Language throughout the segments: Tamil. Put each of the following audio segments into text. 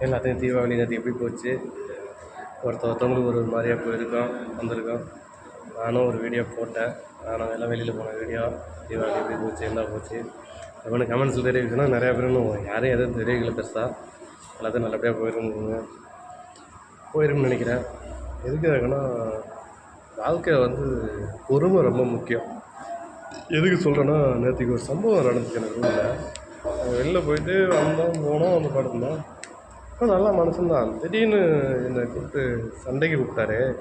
எல்லாத்தையும் தீபாவளி நேற்று எப்படி போச்சு? ஒருத்த ஒருத்தவங்களுக்கு ஒரு ஒரு மாதிரியாக போயிருக்கோம் வந்திருக்கோம். நானும் ஒரு வீடியோ போட்டேன். நானும் எல்லாம் வெளியில் போன வீடியோ தீபாவளி எப்படி போச்சு என்ன போச்சு? அப்படின்னு கமெண்ட்ஸில் தெரிவிச்சுன்னா நிறையா பேர் இன்னும் யாரையும் எதுவும் தெரியல பெருசாக எல்லாத்தையும் நல்லபடியாக போயிருக்குங்க போயிரும்னு நினைக்கிறேன். எதுக்காகனா வாழ்க்கை வந்து பொறுமை ரொம்ப முக்கியம். எதுக்கு சொல்கிறேன்னா நேற்றுக்கு ஒரு சம்பவம் நடந்துச்சு எனக்கு. ரூமில் வெளில போயிட்டு வந்தோம் போனோம் வந்து படுத்தோம். ஆனால் நல்லா மனுஷன்தான் திடீர்னு என்னை கூப்பிட்டு சண்டைக்கு கூப்பிட்டாரு.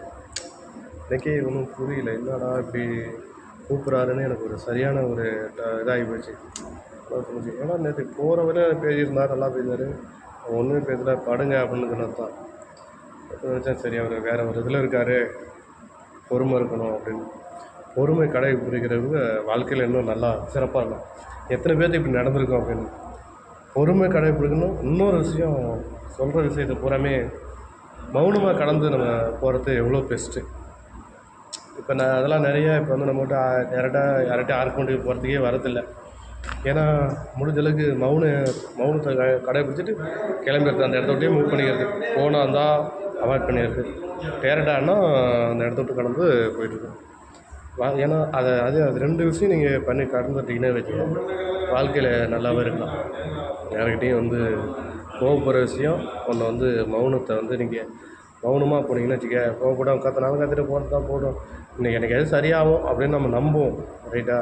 எனக்கே ஒன்றும் புரியல. என்னடா இப்படி கூப்பிட்றாருன்னு எனக்கு ஒரு சரியான ஒரு ட- இதாகி போயிடுச்சு ஏன்னா நேற்று போகிற வரையும் பேசியிருந்தார் நல்லா பேசினார் ஒன்றுமே பேசல. படுங்க அப்படின்னு சொன்னது தான் நினச்சேன் சரி அவர் வேறு ஒரு இதில் இருக்கார். பொறுமை இருக்கணும் அப்படின்னு. பொறுமை கடைபிடிக்கிறவங்க வாழ்க்கையில் இன்னும் நல்லா சிறப்பாக இருக்கும் எத்தனை பேர்த்து இப்படி நடந்திருக்கோம் அப்படின்னு. பொறுமை கடைபிடிக்கணும் இன்னொரு விஷயம் சொல்கிற விஷயத்தை பூராமே மௌனமாக கடந்து நம்ம போகிறது எவ்வளோ பெஸ்ட்டு இப்போ நான் அதெல்லாம் நிறையா இப்போ வந்து நம்மகிட்ட டேரெக்டாக யார்கிட்ட ஆர்குமெண்ட்டுக்கு போகிறதுக்கே வரதில்லை ஏன்னா முடிஞ்ச அளவுக்கு மௌன மௌனத்தை க கடைபிடிச்சிட்டு கிளம்பிடுறது அந்த இடத்த விட்டே மூவ் பண்ணிக்கிறது. ஃபோனாக இருந்தால் அவாய்ட் பண்ணிடுறது டேரக்டானா அந்த இடத்த விட்டு கடந்து போயிட்டுருக்கோம் ஏன்னா அதை அது அது ரெண்டு விஷயம் நீங்கள் பண்ணி கடந்துட்டீங்கன்னு வச்சுக்கோங்க. வாழ்க்கையில் நல்லாவே இருக்கலாம். யாருக்கிட்டேயும் வந்து கோவப்படுற விஷயம் ஒன்று வந்து மௌனத்தை வந்து நீங்கள் மௌனமாக போனீங்கன்னு வச்சுக்க கோவப்பட கத்தனாலும் கத்திட்டு போகிறது தான் போடும் இன்னைக்கு எனக்கு எது சரியாகும் அப்படின்னு நம்ம நம்புவோம் ரைட்டா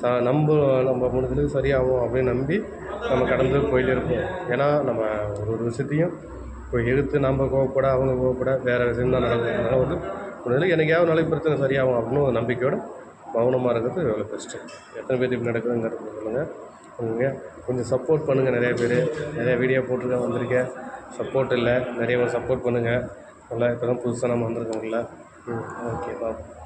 ச நம்ப நம்ம முடிஞ்சது சரியாகும் அப்படின்னு நம்பி நம்ம கடந்து போயிட்டு இருப்போம். ஏன்னா நம்ம ஒரு ஒரு விஷயத்தையும் இப்போ எடுத்து நம்ம கோவப்பட அவங்க கோவப்பட வேறு விஷயம் தான் நடக்கும் அதனால் வந்து முடிஞ்சது எனக்காவது நாளைக்கு பிரச்சனை சரியாகும் அப்படின்னு ஒரு நம்பிக்கையோட மௌனமாக இருக்கிறது எவ்வளோ பெஸ்ட்டு எத்தனை பேர் இப்படி நடக்குதுங்கிறது சொல்லுங்கள் நீங்கள் கொஞ்சம் சப்போர்ட் பண்ணுங்கள் நிறைய பேர். நிறைய வீடியோ போட்டிருக்கேன் வந்திருக்கேன் சப்போர்ட் இல்லை. நிறைய சப்போர்ட் பண்ணுங்கள் நல்லா இப்போ தான் புதுசாக நம்ம வந்திருக்கோம்ல. ம் ஓகே பாப்போம்